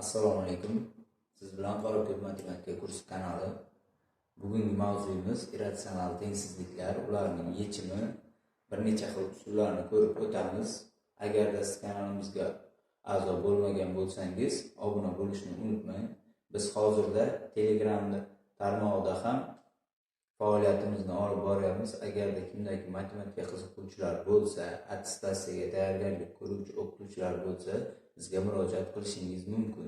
assalomu alaykum. Siz bilan qorako'l matematika kursi kanali. Bugungi mavzuyimiz irratsional tengsizliklar ularning yechimi. Bir necha xil usullarni ko'rib o'tamiz. Agarda siz kanalimizga a'zo bo'lmagan bo'lsangiz obuna bo'lishni unutmang. Biz hozirda telegram tarmog'ida ham faoliyatimizni olib boryapmiz. Agarda kimdagi matematika qiziquvchilar bo'lsa attestatsiyaga tayyorgarlik ko'ruvchi o'qituvchilar bo'lsa bizga murojaat qilishingiz mumkin.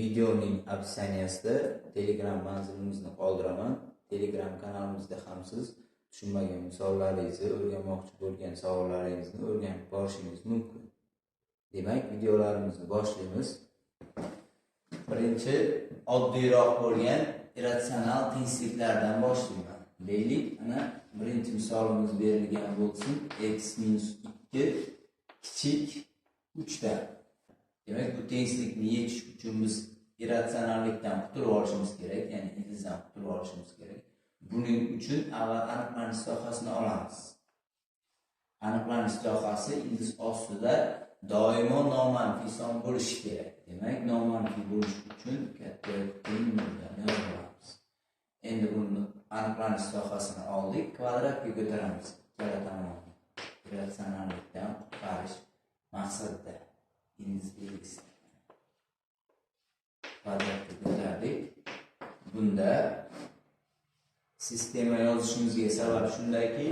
Videoning описаниясida telegram manzilimizni qoldiraman. Telegram kanalimizda ham siz tushunmagan misollaringizni o'rganmoqchi bo'lgan savollaringizni o'rganib borishingiz mumkin. Demak videolarimizni boshlaymiz. Birinchi oddiyroq bo'lgan irratsional tengsizliklardan boshlayman. Deylik ana birinchi misolimiz berilgan bo'lsin. X minus ikki kichik uchdan demak bu tengsizlikni yechish uchun biz irratsionallikdan qutulib olishimiz kerak ya'ni ildizdan qutulib olishimiz kerak. Buning uchun avval aniqlanish sohasini olamiz. Aniqlanish sohasi ildiz ostida doimo nomanfiy son bo'lishi kerak. Demak nomanfiy bo'lish uchun katta yozib olamiz endi buni aniqlanish sohasini oldik kvadratga ko'taramiz. Ikkala tomonni ratsionallikdan qutqarish maqsadida kvadratga ko'tardik. Bunda sistema yozishimizga sabab shundaki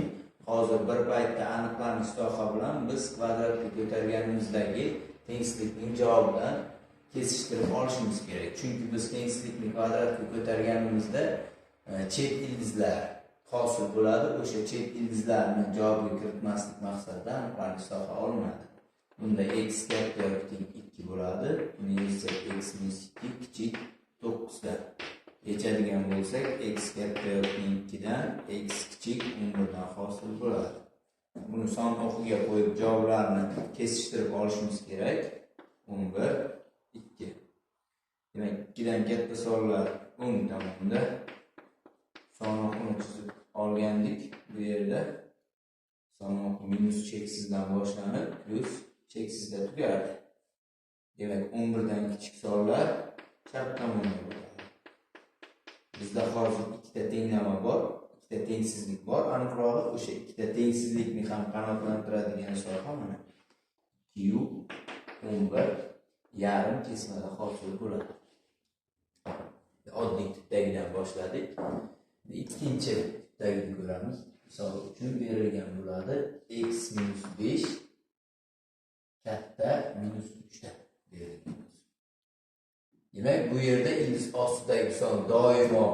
hozir bir paytda aniqlanish soha bilan biz kvadratga ko'targanimizdagi tengsizlikning javobidan kesishtirib olishimiz kerak. Chunki biz tengsizlikni kvadratga ko'targanimizda E, chet ildizlar hosil bo'ladi o'sha chet ildizlarni javobga kiritmaslik maqsadida aniqlanish soha olinadi? Bunda x katta yoki teng ikki bo'ladi buni x minus ikki kichik to'qqizdan yechadigan bo'lsak x katta yoki teng ikkidan x kichik o'n birdan hosil bo'ladi. Buni son o'qiga qo'yib javoblarni kesishtirib olishimiz kerak. O'n bir ikki. Demak ikkidan katta sonlar o'ng tomonda minus cheksizdan boshlanib plyus cheksizda tugadi. Demak o'n birdan kichik sonlar chap tomonga bo'ladi. Bizda hozir ikkita tenglama bor ikkita tengsizlik bor. Aniqrog'i o'sha ikkita tengsizlikni ham qanoatlantiradigan soha mana. Q o'n bir yarim kesmada hosil bo'ladi. Oddiy tipdagidan boshladik. Ikkinchi tipdagini ko'ramiz. Misol uchun berilgan. Bo'ladi x minus besh katta minus uchda berilgan. Demak bu yerda ildiz ostidagi son doimo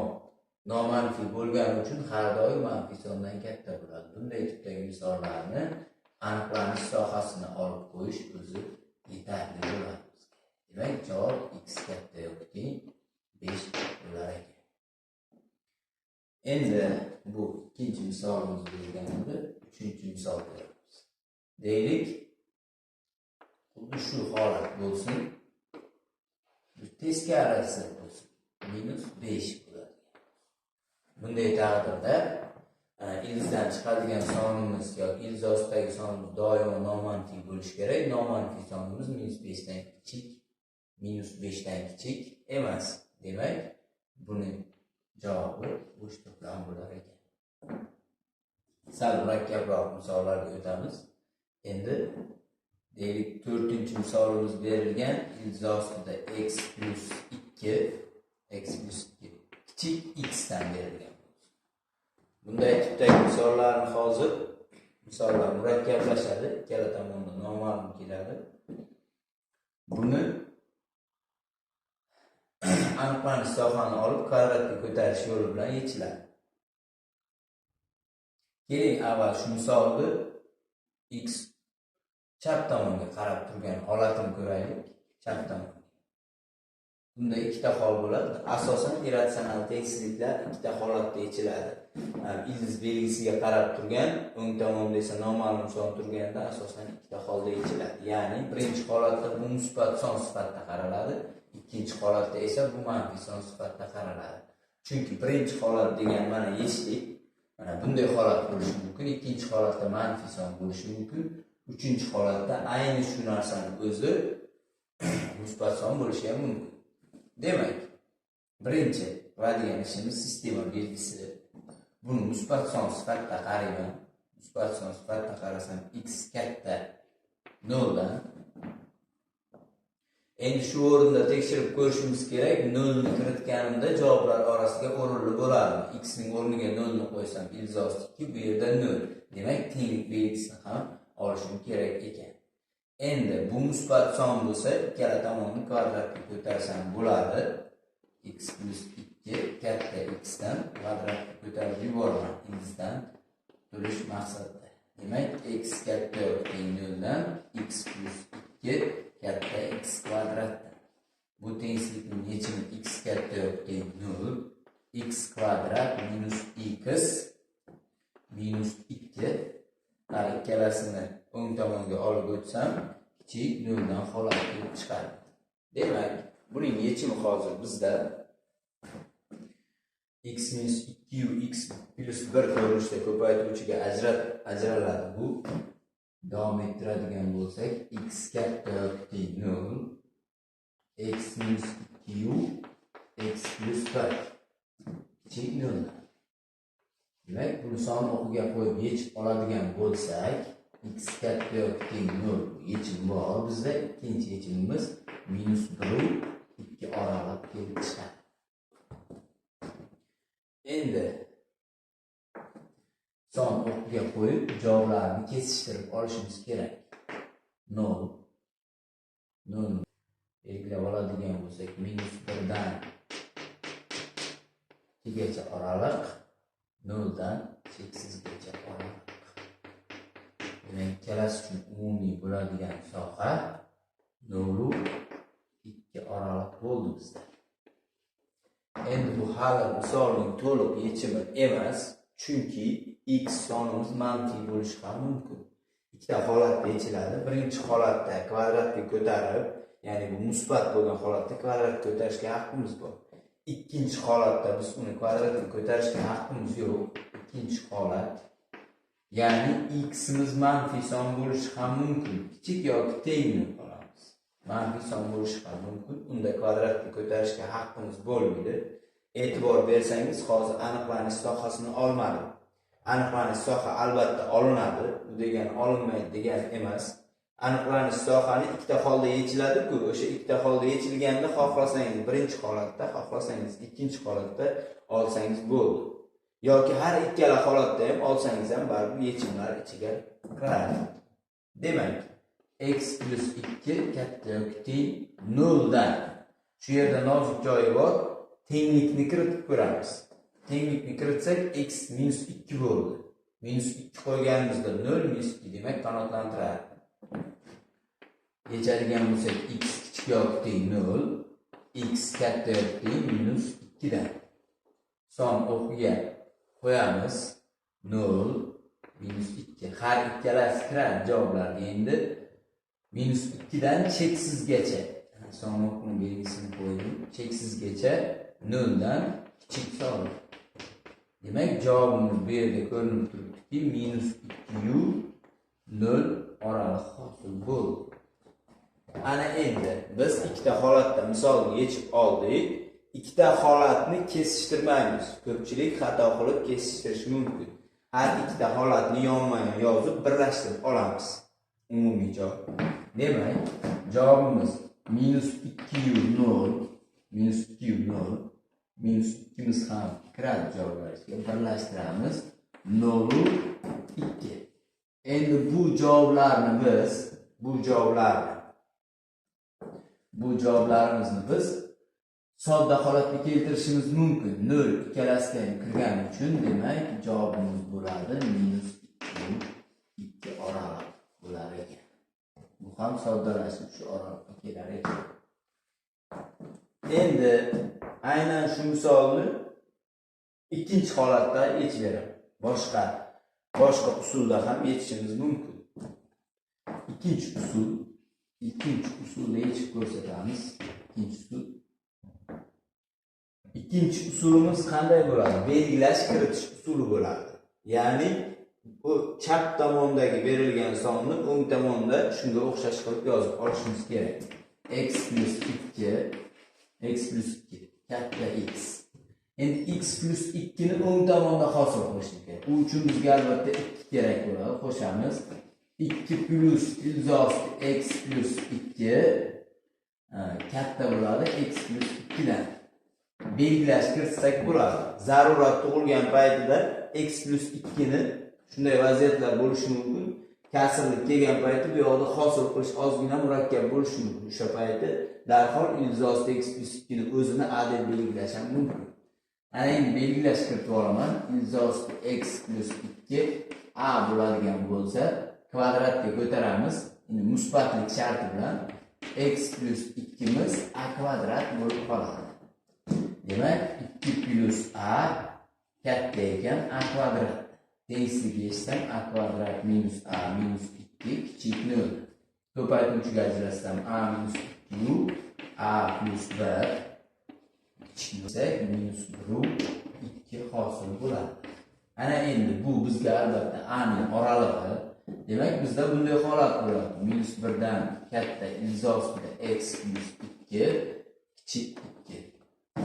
nomanfiy bo'lgani uchun har doim manfiy sondan katta bo'ladi. Bunday tipdagi misollarni aniqlanish sohasini olib qo'yish o'zi yetarli bo'ladi. Demak javob x katta yoki besh bo'lar ekan. Endi bu ikkinchi misolimiz bo'lgan edi uchinchi misol beryapmiz deylik xuddi shu holat bo'lsin. Teskarisi bo'lsin minus besh bo'ladi. Bunday taqdirda e, ildizdan chiqadigan sonimiz yoki ildiz ostidagi sonimiz doimo nomanfiy bo'lishi kerak. Nomanfiy sonimiz minus beshdan kichik minus beshdan kichik emas. Demak buni javobi bo'sh to'plam bo'lar ekan. Sal murakkabroq misollarga o'tamiz. Endi deylik to'rtinchi misolimiz berilgan. Ildiz ostida x plyus ikki x plyus ikki. Kichik xdan dan berilgan. Bunday tipdagi misollarni hozir misollar murakkablashadi. Ikkala tomonda noma'lum keladi. Buni aniqlanish sohani olib kvadratga ko'tarish yo'li bilan yechiladi. Keling avval shu misolni x chap tomonga qarab turgan holatini ko'raylik. Chap tomon bunda ikkita hol bo'ladi. Asosan irratsional tengsizliklar ikkita holatda yechiladi. Ildiz belgisiga qarab turgan o'ng tomonda esa noma'lum son turganda asosan ikkita holda yechiladi. Ya'ni birinchi holatda bu musbat son sifatida qaraladi. Ikkinchi holatda esa bu manfiy son sifatida qaraladi. Chunki birinchi holat degan mana yechdik. Mana bunday holat bo'lishi mumkin ikkinchi holatda manfiy son bo'lishi mumkin. Uchinchi holatda ayni shu narsani o'zi musbat son bo'lishi ham mumkin. Demak birinchi va degan ishimiz sistema belgisi. Buni musbat son sifatida qarayman. Musbat son sifatida qarasam x katta noldan endi shu o'rinda tekshirib ko'rishimiz kerak nolni kiritganimda javoblar orasiga o'rinli bo'ladimi x ning o'rniga nolni qo'ysam ilzosiki bu yerda nol. Demak tenglik belgisini ham olishim kerak ekan. Endi bu musbat son bo'lsa ikkala tomonni kvadratga ko'tarsam bo'ladi x plyus ikki katta x dan kvadratga ko'tarib yuboraman ildizdan to'lish maqsadida. Demak x katta teng noldan x plyus ikki katta x kvadratdan bu tengsizlikning yechimi x katta teng nol x kvadrat minus x minus ikki. Har ikkalasini o'ng tomonga olib o'tsam kichik noldan xoli kelib chiqadi demak buning yechimi hozir bizda x minus ikkiyu x plus bir ko'rinishda ko'paytuvchiga ajrat ajraladi bu. Davom ettiradigan bo'lsak x katta yoki nol x minus ikki u x plyus bir. Kichik noldan demak buni son o'qiga qo'yib yechib oladigan bo'lsak x katta yoki teng nol yechim bor bizda. Ikkinchi yechimimiz minus biru ikki oraliq kelib chiqadi. Endi son o'qiga qo'yib javoblarni kesishtirib olishimiz kerak. Nol nol belgilab oladigan bo'lsak minus birdan ikkigacha oraliq noldan cheksizgacha oraliq. Demak ikkalasi uchun umumiy bo'ladigan soha nolu ikki oraliq bo'ldi bizda. Endi bu hali misolning to'liq yechimi emas. Chunki x sonimiz manfiy bo'lishi ham mumkin. Ikkita holatda yechiladi birinchi holatda kvadratga ko'tarib ya'ni bu musbat bo'lgan holatda kvadratga ko'tarishga haqqimiz bor. Ikkinchi holatda biz uni kvadratga ko'tarishga haqqimiz yo'q. Ikkinchi holat ya'ni ximiz manfiy son bo'lishi ham mumkin. Kichik yoki teng deb manfiy son bo'lishi ham mumkin. Unda kvadratga ko'tarishga haqqimiz bo'lmaydi. E'tibor bersangiz hozir aniqlanish sohasini olmadi. Aniqlanish soha albatta olinadi bu degani olinmaydi degani emas. Aniqlanish sohani ikkita holda yechiladi-ku o'sha ikkita holda yechilganda xohlasangiz birinchi holatda xohlasangiz ikkinchi holatda olsangiz bo'ldi. Yoki har ikkala holatda ham olsangiz ham baribir yechimlar ichiga kiradi. Demak x plyus ikki katta yoki teng noldan. Shu yerda nozik joyi bor. Tenglikni kiritib ko'ramiz. Tenglikni kiritsak x minus ikki bo'ldi. Minus ikki qo'yganimizda nol minus ikki demak qanotlantiradi. Yechadigan bo'lsak x kichik yoki teng nol. X katta yoki teng minus ikkidan. Son o'qiga qo'yamiz nol minus ikki. Har ikkalasi kiradi javoblarga endi. Minus ikkidan cheksizgacha. Son o'qini belgisini qo'ydim cheksizgacha noldan kichik son demak javobimiz bu yerda ko'rinib turibdiki minus ikki yu nol oraliq hosil bo'ldi ana endi biz ikkita holatda misolni yechib oldik. Ikkita holatni kesishtirmaymiz. Ko'pchilik xato qilib kesishtirishi mumkin. Har ikkita holatni yonma yon yozib birlashtirib olamiz. Umumiy javob. Demak javobimiz minus ikki yu nol minus ikki yu nol minus ikkimiz ham kiradi javoblarimizga birlashtiramiz. Nolu ikki. Endi bu javoblarni biz bu javoblarni bu javoblarimizni biz sodda holatga keltirishimiz mumkin. Nol ikkalasiga ham kirgani uchun demak javobimiz bo'ladi minus ikki ikki oraliq bo'lar ekan. Bu ham soddalashib shu oraliqqa kelar ekan. Endi aynan shu misolni ikkinchi holatda yechib beraman boshqa boshqa usulda ham yechishimiz mumkin. Ikkinchi usul ikkinchi usulda yechib ko'rsatamiz. Ikkinchi usul. Ikkinchi usulimiz qanday bo'ladi? Belgilash kiritish usuli bo'ladi ya'ni bu chap tomondagi berilgan sonni o'ng tomonda shunga o'xshash qilib yozib olishimiz kerak. X plyus ikki x plus 2 katta x. Endi x plus 2 ni o'ng tomonda hosil qilishimiz kerak. U uchun bizga albatta 2 kerak bo'ladi. Qo'shamiz. 2 plus ilzosi x plus 2 e, katta bo'ladi. X plus 2 dan belgilash kiritsak bo'ladi. Zarurat tug'ilgan paytida x plus 2 ni shunday vaziyatlar bo'lishi mumkin. Kasrlik kelgan payti bu yoqda hosil qilish ozgina murakkab bo'lishi mumkin. O'sha payti darhol ilzosida x 2 ni o'zini a deb belgilash ham mumkin. Ana endi belgilash kiritib olaman inzos x plyus 2 a bo'ladigan bo'lsa kvadratga ko'taramiz. Musbatlik sharti bilan x plyus 2 a kvadrat bo'lib qoladi. Demak 2 plyus a katta ekan a kvadrat. Tengsizlik eshitsam a kvadrat minus a minus 2 kichik 0 ko'paytiruvchiga ajratsam a minus 2 u a plus 1 kichik minus 1 u 2 hosil bo'ladi. Ana endi bu bizga albatta a ning oralig'i. Demak bizda bunday holat bo'ladi minus 1 dan katta ilzosida x plyus 2 kichik 2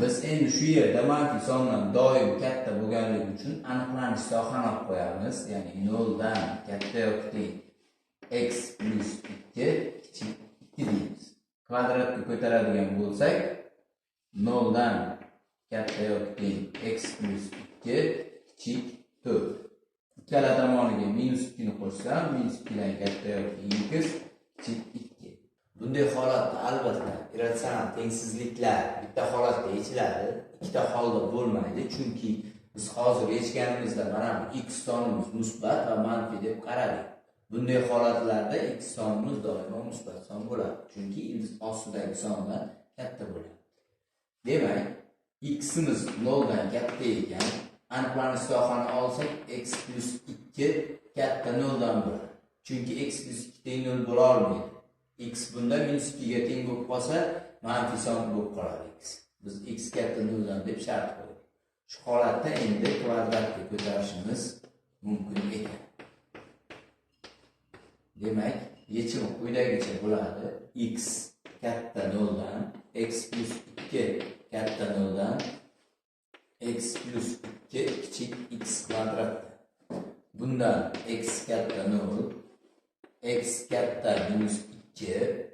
biz endi shu yerda manfiy sondan doim katta bo'lganligi uchun aniqlanish sohani olib qo'yamiz ya'ni noldan katta yoki teng x plyus ikki kichik ikki deymiz. Kvadratga ko'taradigan bo'lsak noldan katta yoki teng x plyus ikki kichik to'rt. Ikkala tomoniga minus ikkini qo'shsam minus ikkidan katta yoki x kichik ikki. Bunday holatda albatta irratsional tengsizliklar bitta holatda yechiladi ikkita holda bo'lmaydi. Chunki biz hozir yechganimizda mana bu x sonimiz musbat va manfiy deb qaradik. Bunday holatlarda x sonimiz doimo musbat son bo'ladi. Chunki ildiz ostidagi sondan katta bo'ladi. Demak ximiz noldan katta ekan aniqlanish sohani olsak x plyus ikki katta noldan bo'ladi. Chunki x plyus ikki teng nol bo'la olmaydi. X bunda minus 2 ga teng bo'lib qolsa manfiy son bo'lib qoladi x. Biz x katta noldan deb shart qo'ydik. Shu holatda endi kvadratga ko'tarishimiz mumkin ekan. Demak yechimi quyidagicha bo'ladi. X katta noldan x plus 2 katta noldan x plus 2 kichik x kvadrat. Bundan x katta nol x katta minus 2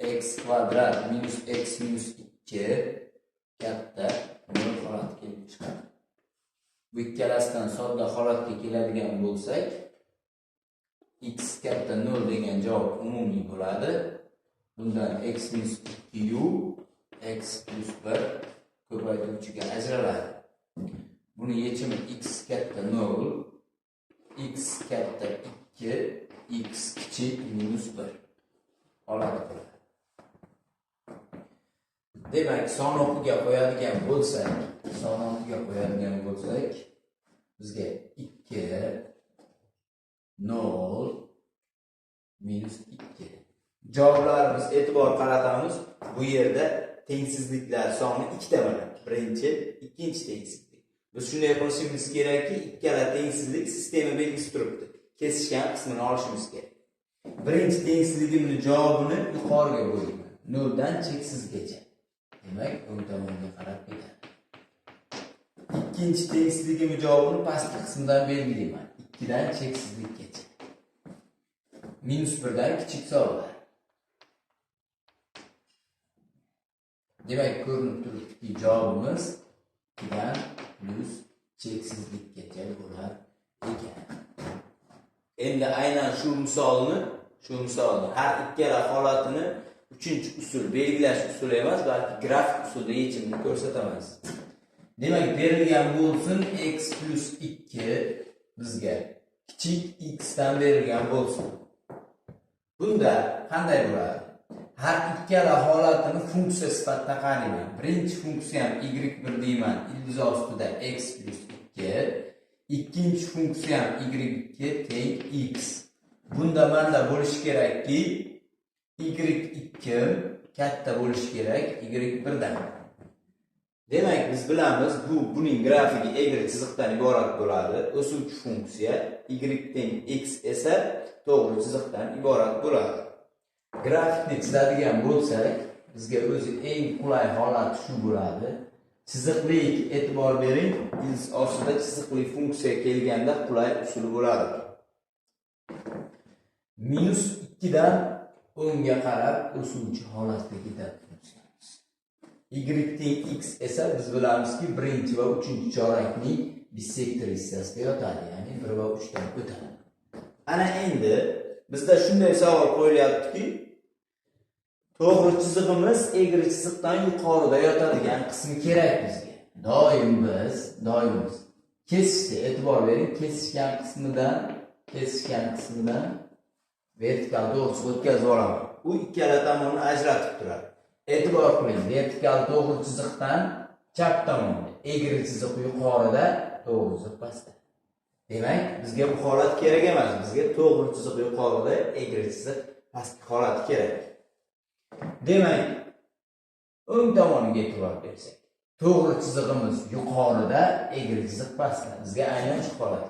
x kvadrat minus x minus 2 katta nol holat kelib chiqadi. Bu ikkalasidan sodda holatga keladigan bo'lsak x katta nol degan javob umumiy bo'ladi. Bundan x minus 2 u x plus 1 ko'paytiruvchiga ajraladi. Buni yechimi x katta nol x katta 2 x kichik minus 1 demak son o'qiga qo'yadigan bo'lsak son o'qiga qo'yadigan bo'lsak bizga 2 nol minus 2 javoblarimiz e'tibor qaratamiz bu yerda tengsizliklar soni ikkita mana. Birinchi ikkinchi tengsizlik. Biz shunday qilishimiz kerakki ikkala tengsizlik sistema belgisi turibdi. Kesishgan qismini olishimiz kerak. Birinchi tengsizligimni javobini yuqoriga bo'layman noldan cheksizgacha demak o'ng tomonga qarab ketadi ikkinchi tengsizligimni javobini pastki qismdan belgilayman ikkidan cheksizlikgacha minus birdan kichik hisoblar demak ko'rinib turibdiki javobimiz ikkidan plyus cheksizlikkacha bo'lar ekan endi aynan shu misolni shu misolni har ikkala holatini uchinchi usul belgilash usuli emas balki grafik usulda yechimini ko'rsatamiz. Demak berilgan bo'lsin x plyus ikki bizga. Kichik x dan berilgan bo'lsin. Bunda qanday bo'ladi? Har ikkala holatini funksiya sifatida qarayman birinchi funksiyam y bir deyman ildiz ostida x plyus ikki. Ikkinchi funksiyam y ikki teng x. bunda manda bo'lishi kerakki y2 katta bo'lishi kerak y birdan. Demak biz bilamiz bu buning grafigi egri chiziqdan iborat bo'ladi. O'suvchi funksiya y teng x esa to'g'ri chiziqdan iborat bo'ladi. Grafikni chizadigan bo'lsak bizga o'zi eng qulay holat shu bo'ladi. Chiziqlik e'tibor bering iz ostida chiziqli funksiya kelganda qulay usul bo'ladi. Minus ikkidan o'ngga qarab o'suvchi holatga ketadi y teng x esa biz bilamizki birinchi va uchinchi chorakning bissektor hissasida yotadi ya'ni bir va uchdan o'tadi. Ana endi bizda shunday savol qo'yilyaptiki to'g'ri chizig'imiz egri chiziqdan yuqorida yotadigan qismi kerak bizga. Doim biz doim biz. Kesishda e'tibor bering kesishgan qismidan kesishgan qismidan vertikal to'g'risiga o'tkazib olaman. U ikkala tomonni ajratib turadi. E'tibor qiling vertikal to'g'ri chiziqdan chap tomonda egri chiziq yuqorida to'g'ri chiziq pastda demak bizga bu holat kerak emas bizga to'g'ri chiziq yuqorida egri chiziq pastki holati kerak. Demak o'ng tomoniga e'tibor bersak to'g'ri chizig'imiz yuqorida egri chiziq pastda bizga aynan shu holat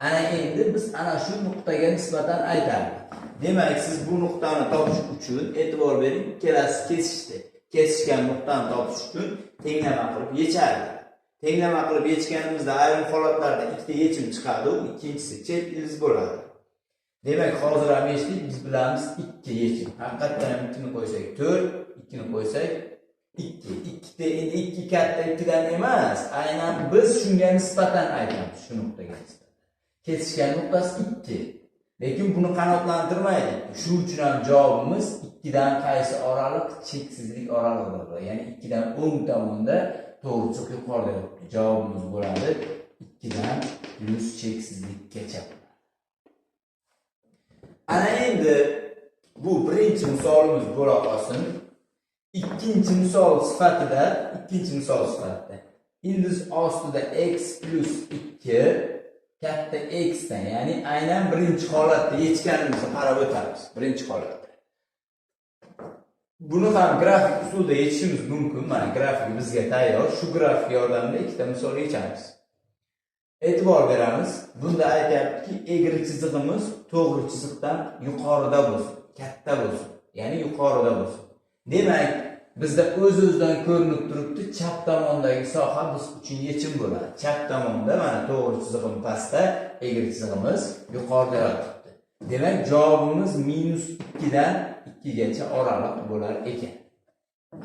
ana endi biz ana shu nuqtaga nisbatan aytamiz. Demak siz bu nuqtani topish uchun e'tibor bering ikkalasi kesishdi. Kesishgan nuqtani topish uchun tenglama qilib yechardi tenglama qilib yechganimizda ayrim holatlarda ikkita yechim chiqadi u ikkinchisi chet ildiz bo'ladi. Demak hozir ham eshitdik biz bilamiz ikki yechim. Haqiqatdan ham ikkini qo'ysak to'rt ikkini qo'ysak ikki. Ikkita endi ikki katta ikkidan emas. Aynan biz shunga nisbatan aytamiz shu nuqtaga nisbatan. Kesishgan nuqtasi ikki. Lekin buni qanoatlantirmaydi. Shu uchun ham javobimiz ikkidan qaysi oraliq cheksizlik oralig'idir ya'ni ikkidan o'ng tomonda to'g'ri chiziq yuqorida yotibdi. Javobimiz bo'ladi ikkidan yuz cheksizlikkacha ana endi bu birinchi misolimiz bo'la qolsin. Ikkinchi misol sifatida ikkinchi misol sifatida. Ildiz ostida x plyus ikki katta x dan ya'ni aynan birinchi holatda yechganimizni qarab o'tamiz birinchi holatda. Buni ham grafik usulida yechishimiz mumkin mana grafik bizga tayyor shu grafik yordamida ikkita misol yechamiz e'tibor beramiz bunda aytyaptiki egri chizig'imiz to'g'ri chiziqdan yuqorida bo'lsin katta bo'lsin ya'ni yuqorida bo'lsin. Demak bizda o'z o'zidan ko'rinib turibdi chap tomondagi soha biz uchun yechim bo'ladi. Chap tomonda mana to'g'ri chizig'im pastda egri chizig'imiz yuqorida yotibdi. Demak javobimiz minus ikkidan ikkigacha oraliq bo'lar ekan.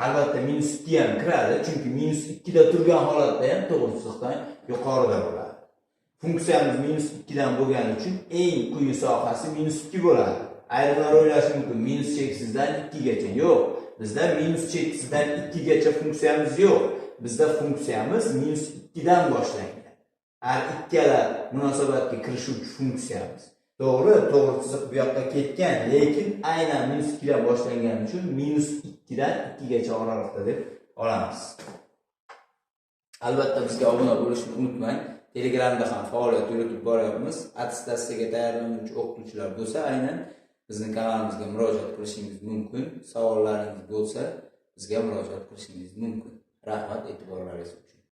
Albatta minus ikki ham kiradi chunki minus ikkida turgan holatda ham to'g'ri chiziqdan yuqorida bo'ladi. Funksiyamiz minus ikkidan bo'lgani uchun eng quyi sohasi minus ikki bo'ladi. Ayrimlar o'ylashi mumkin minus cheksizdan ikkigacha. Yo'q bizda minus cheksizdan gacha funksiyamiz yo'q. Bizda funksiyamiz minus dan boshlangan. Har ikkala munosabatga kirishuvchi funksiyamiz. To'g'ri to'g'ri chiziq bu yoqqa ketgan lekin aynan minus ikkidan boshlangani uchun minus ikkidan ikkigacha oraliqda deb olamiz. Albatta bizga obuna bo'lishni unutmang. Telegramda ham faoliyat yuritib boryapmiz. Attestatsiyaga tayyorlanuvchi o'qituvchilar bo'lsa aynan bizni kanalimizga murojaat qilishingiz mumkin savollaringiz bo'lsa bizga murojaat qilishingiz mumkin. Rahmat e'tiborlaringiz uchun.